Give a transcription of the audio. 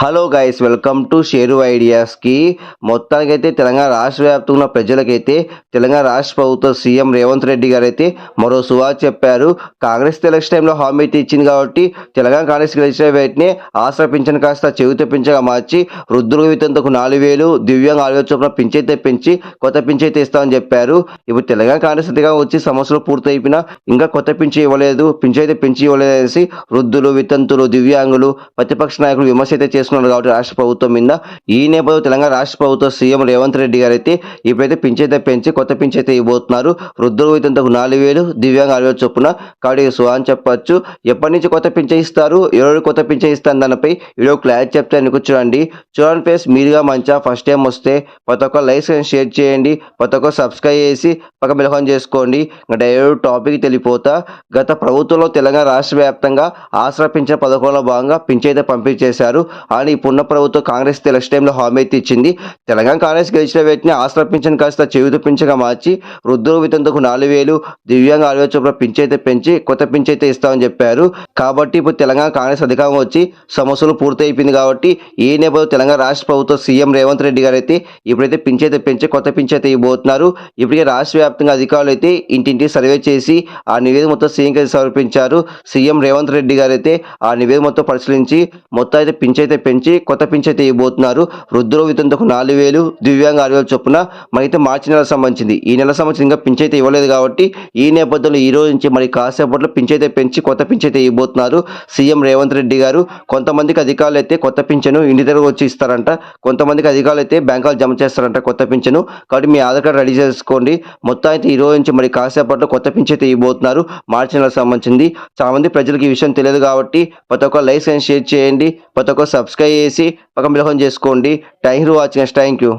Hello guys welcome to share ఐడియాస్కి మొత్తానికైతే తెలంగాణ రాష్ట్ర వ్యాప్తంగా ఉన్న ప్రజలకైతే తెలంగాణ రాష్ట్ర ప్రభుత్వ సీఎం రేవంత్ రెడ్డి గారు అయితే మరో సువార్ చెప్పారు. కాంగ్రెస్ ఎలక్షన్ టైంలో హామీ అయితే ఇచ్చింది కాబట్టి తెలంగాణ కాంగ్రెస్ గెలిచిన వెంటనే ఆసరా పింఛన్ కాస్త చెవిత పింఛగా మార్చి వృద్ధుల వితంతకు నాలుగు వేలు దివ్యాంగ ఆరు వేల చొప్పున పింఛైతే పెంచి కొత్త పింఛైతే ఇస్తామని చెప్పారు. ఇప్పుడు తెలంగాణ కాంగ్రెస్ అధికారం వచ్చి సమస్యలు పూర్తయిపోయినా ఇంకా కొత్త పింఛన్ ఇవ్వలేదు పింఛైతే పెంచి ఇవ్వలేదు అనేసి వృద్ధులు వితంతులు దివ్యాంగులు ప్రతిపక్ష నాయకులు విమర్శ అయితే చేస్తున్నారు కాబట్టి రాష్ట్ర ప్రభుత్వం మీద. ఈ నేపథ్యంలో తెలంగాణ రాష్ట్ర ప్రభుత్వ సీఎం రేవంత్ రెడ్డి గారు అయితే ఇప్పుడైతే పింఛైతే పెంచి కొత్త పింఛైతే ఇవ్వబోతున్నారు. వృద్ధులు వితంతకు నాలుగు వేలు దివ్యాంగ ఆరు వేలు చొప్పున కాబట్టి సుహాన్ అని చెప్పొచ్చు. ఎప్పటి నుంచి కొత్త పింఛన్ ఇస్తారు? ఎవరు కొత్త పింఛన్ ఇస్తారు దానిపై వీడియో క్లారిటీ చెప్తే అనుకో చూడండి. చూడండి ప్లేస్ మీరుగా మంచిగా ఫస్ట్ టైం వస్తే ప్రతి ఒక్క లైక్స్ షేర్ చేయండి. ప్రతి ఒక్క సబ్స్క్రైబ్ చేసి పక్క బిలహం చేసుకోండి. ఇంకా డైరెక్ట్ టాపిక్ తెలిపోతా. గత ప్రభుత్వంలో తెలంగాణ రాష్ట్ర వ్యాప్తంగా ఆసరా పింఛన్ పథకంలో భాగంగా పింఛైతే పంపిణీ చేశారు. కానీ ఇప్పుడున్న ప్రభుత్వం కాంగ్రెస్ ఎలక్షన్ టైంలో హామీ అయితే ఇచ్చింది. తెలంగాణ కాంగ్రెస్ గెలిచిన వ్యక్తిని ఆసరా పింఛన్ కాస్త చెవిత పింఛగా మార్చి వృద్ధుల వితంతకు నాలుగు వేలు దివ్యాంగ ఆరు వేల చొప్పున పింఛైతే పెంచి కొత్త పింఛైతే ఇస్తామని చెప్పారు. కాబట్టి ఇప్పుడు తెలంగాణ కాంగ్రెస్ అధికారం వచ్చి సమస్యలు పూర్తయిపోయింది కాబట్టి ఈ నేపథ్యంలో తెలంగాణ రాష్ట్ర ప్రభుత్వం సీఎం రేవంత్ రెడ్డి గారు అయితే ఇప్పుడైతే పింఛైతే పెంచి కొత్త పింఛైతే ఇవ్వబోతున్నారు. ఇప్పటికే రాష్ట్ర వ్యాప్తంగా అధికారులు అయితే ఇంటింటి సర్వే చేసి ఆ నివేదిక మొత్తం సీఎం కి సమర్పించారు. సీఎం రేవంత్ రెడ్డి గారు అయితే ఆ నివేదిక మొత్తం పరిశీలించి మొత్తం అయితే పింఛైతే పెంచి కొత్త పింఛైతే ఇవ్వబోతున్నారు వృద్ధుల వితంతకు నాలుగు వేలు దివ్యాంగ ఆరు వేలు చొప్పున మనైతే మార్చి నెల సంబంధించింది. ఈ నెల సంబంధించి ఇంకా పింఛైతే ఇవ్వలేదు కాబట్టి ఈ నేపథ్యంలో ఈ రోజు నుంచి మరి కాసేపట్లో పింఛైతే పెంచి కొత్త పింఛైతే ఇవ్వబోతున్నారు. సీఎం రేవంత్ రెడ్డి గారు కొంతమందికి అధికారులు అయితే కొత్త పింఛను ఇంటి దగ్గర వచ్చి ఇస్తారంట. కొంతమందికి అధికారులు అయితే బ్యాంకులు జమ చేస్తారంట కొత్త పింఛను. కాబట్టి మీ ఆధార్ కార్డు రెడీ చేసుకోండి. మొత్తం అయితే ఈ రోజు నుంచి మరి కాసేపట్లో కొత్త పింఛైతే ఇవ్వబోతున్నారు. మార్చి నెలకు సంబంధించింది. చాలా మంది ప్రజలకు ఈ విషయం తెలియదు కాబట్టి ప్రతి ఒక్క లైక్స్ అండ్ షేర్ చేయండి. ప్రతి ఒక్క సబ్స్క్రైబ్ సబ్స్క్రైబ్ చేసి పక్కన బిలహం చేసుకోండి. Thank you for watching thank you